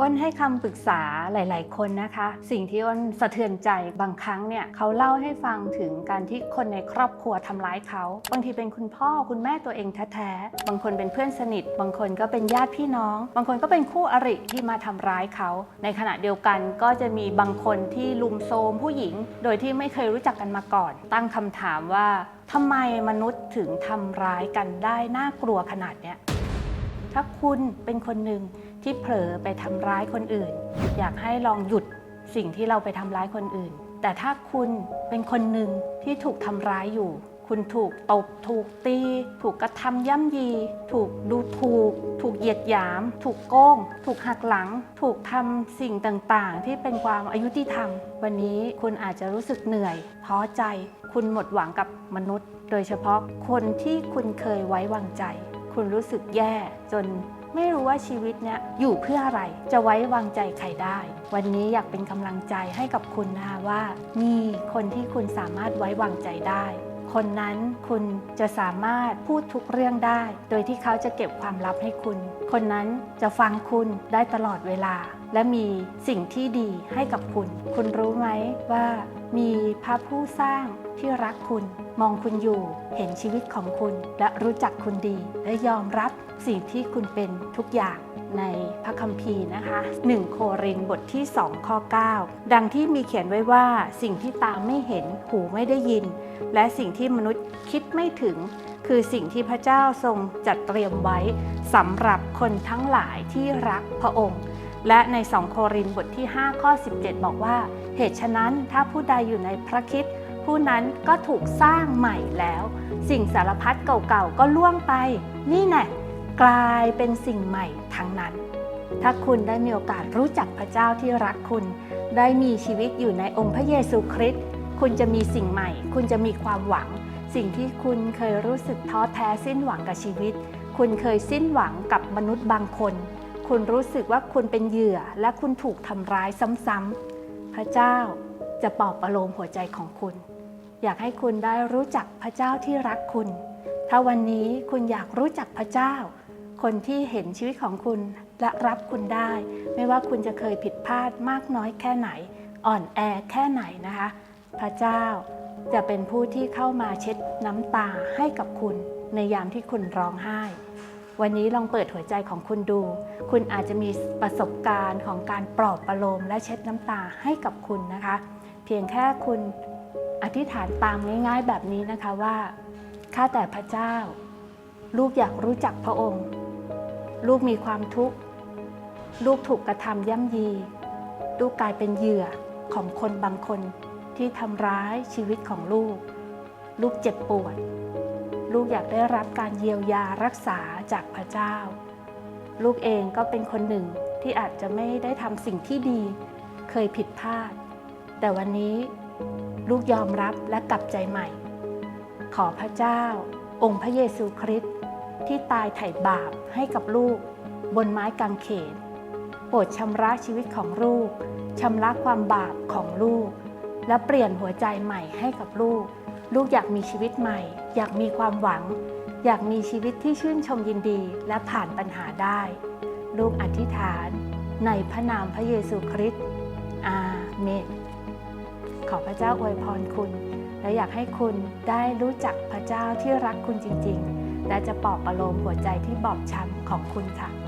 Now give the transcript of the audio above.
อ้นให้คำปรึกษาหลาย ๆ คนนะคะ สิ่งที่อ้นสะเทือนใจบางครั้งเนี่ยเขาเล่าให้ฟังถึงการที่คนในครอบครัวทำร้ายเขาบางทีเป็นคุณพ่อคุณแม่ตัวเองแท้ๆบางคนเป็นเพื่อนสนิท บางคนก็เป็นญาติพี่น้อง บางคนก็เป็นคู่อริที่มาทำร้ายเขา ในขณะเดียวกันก็จะมีบางคนที่ลุมโทมผู้หญิง โดยที่ไม่เคยรู้จักกันมาก่อน ตั้งคำถามว่าทำไมมนุษย์ถึงทำร้ายกันได้น่ากลัวขนาดเนี้ยถ้าคุณเป็นคนหนึ่ง ที่เผลอไปทำร้ายคนอื่น อยากให้ลองหยุดสิ่งที่เราไปทำร้ายคนอื่น แต่ถ้าคุณเป็นคนหนึ่งที่ถูกทำร้ายอยู่ คุณถูกตบ ถูกตี ถูกกระทำย่ำยี ถูกดูถูก ถูกเหยียดหยาม ถูกโกง ถูกหักหลัง ถูกทำสิ่งต่างๆ ที่เป็นความอายุติธรรม วันนี้คุณอาจจะรู้สึกเหนื่อยท้อใจ คุณหมดหวังกับมนุษย์ โดยเฉพาะคนที่คุณเคยไว้วางใจ คุณรู้สึกแย่จนไม่รู้ว่าชีวิตเนี้ยอยู่เพื่ออะไร จะไว้วางใจใครได้ วันนี้อยากเป็นกำลังใจให้กับคุณนะคะว่า มีคนที่คุณสามารถไว้วางใจได้ คนนั้นคุณจะสามารถพูดทุกเรื่องได้ โดยที่เขาจะเก็บความลับให้คุณ คนนั้นจะฟังคุณได้ตลอดเวลา และมีสิ่งที่ดีให้กับคุณ คุณรู้ไหมว่ามีพระผู้สร้างที่รักคุณ มองคุณอยู่ เห็นชีวิตของคุณ และรู้จักคุณดี และยอมรับสิ่งที่คุณเป็นทุกอย่างในพระคัมภีร์นะคะ 1 โครินบทที่ 2 ข้อ 9 ดังที่มีเขียนไว้ว่าสิ่งที่ตาไม่เห็นหูไม่ได้ยิน และสิ่งที่มนุษย์คิดไม่ถึง คือสิ่งที่พระเจ้าทรงจัดเตรียมไว้สำหรับคนทั้งหลายที่รักพระองค์ และใน 2 โครินบทที่ 5 ข้อ 17 บอกว่า เหตุฉะนั้นถ้าผู้ใดอยู่ในพระคิดผู้นั้นก็ถูกสร้างใหม่แล้ว สิ่งสารพัดเก่าๆก็ล่วงไป นี่แน่กลายเป็นสิ่งใหม่ทั้งนั้น ถ้าคุณได้มีโอกาสรู้จักพระเจ้าที่รักคุณ ได้มีชีวิตอยู่ในองค์พระเยซูคริสต์คุณจะมีสิ่งใหม่ คุณจะมีความหวัง สิ่งที่คุณเคยรู้สึกท้อแท้สิ้นหวังกับชีวิต คุณเคยสิ้นหวังกับมนุษย์บางคน คุณรู้สึกว่าคุณเป็นเหยื่อและคุณถูกทำร้ายซ้ำๆพระเจ้าจะปลอบประโลมหัวใจของคุณ อยากให้คุณได้รู้จักพระเจ้าที่รักคุณ ถ้าวันนี้คุณอยากรู้จักพระเจ้า คนที่เห็นชีวิตของคุณและรับคุณได้ ไม่ว่าคุณจะเคยผิดพลาดมากน้อยแค่ไหน อ่อนแอแค่ไหนนะคะ พระเจ้าจะเป็นผู้ที่เข้ามาเช็ดน้ำตาให้กับคุณ ในยามที่คุณร้องไห้ วันนี้ลองเปิดหัวใจของคุณดู คุณอาจจะมีประสบการณ์ของการปลอบประโลมและเช็ดน้ำตาให้กับคุณนะคะ เพียงแค่คุณอธิษฐานตามง่ายๆแบบนี้นะคะว่าข้าแต่พระเจ้า ลูกอยากรู้จักพระองค์ ลูกมีความทุกข์ ลูกถูกกระทำย่ำยี ลูกกลายเป็นเหยื่อของคนบางคนที่ทำร้ายชีวิตของลูก ลูกเจ็บปวด ลูกอยากได้รับการเยียวยารักษาจากพระเจ้า ลูกเองก็เป็นคนหนึ่งที่อาจจะไม่ได้ทำสิ่งที่ดี เคยผิดพลาด แต่วันนี้ลูกยอมรับและกลับใจใหม่ ขอพระเจ้า องค์พระเยซูคริสต์ที่ตายไถ่บาปให้กับลูก บนไม้กางเขนโปรดชำระชีวิตของลูกชำระความบาปของลูก และเปลี่ยนหัวใจใหม่ให้กับลูก ลูกอยากมีชีวิตใหม่ อยากมีความหวัง อยากมีชีวิตที่ชื่นชมยินดีและผ่านปัญหาได้ ลูกอธิษฐาน ในพระนามพระเยซูคริสต์อาเมนขอพระเจ้าอวยพรคุณ และอยากให้คุณได้รู้จักพระเจ้าที่รักคุณจริง ๆ และจะปลอบประโลมหัวใจที่บอบช้ำของคุณค่ะ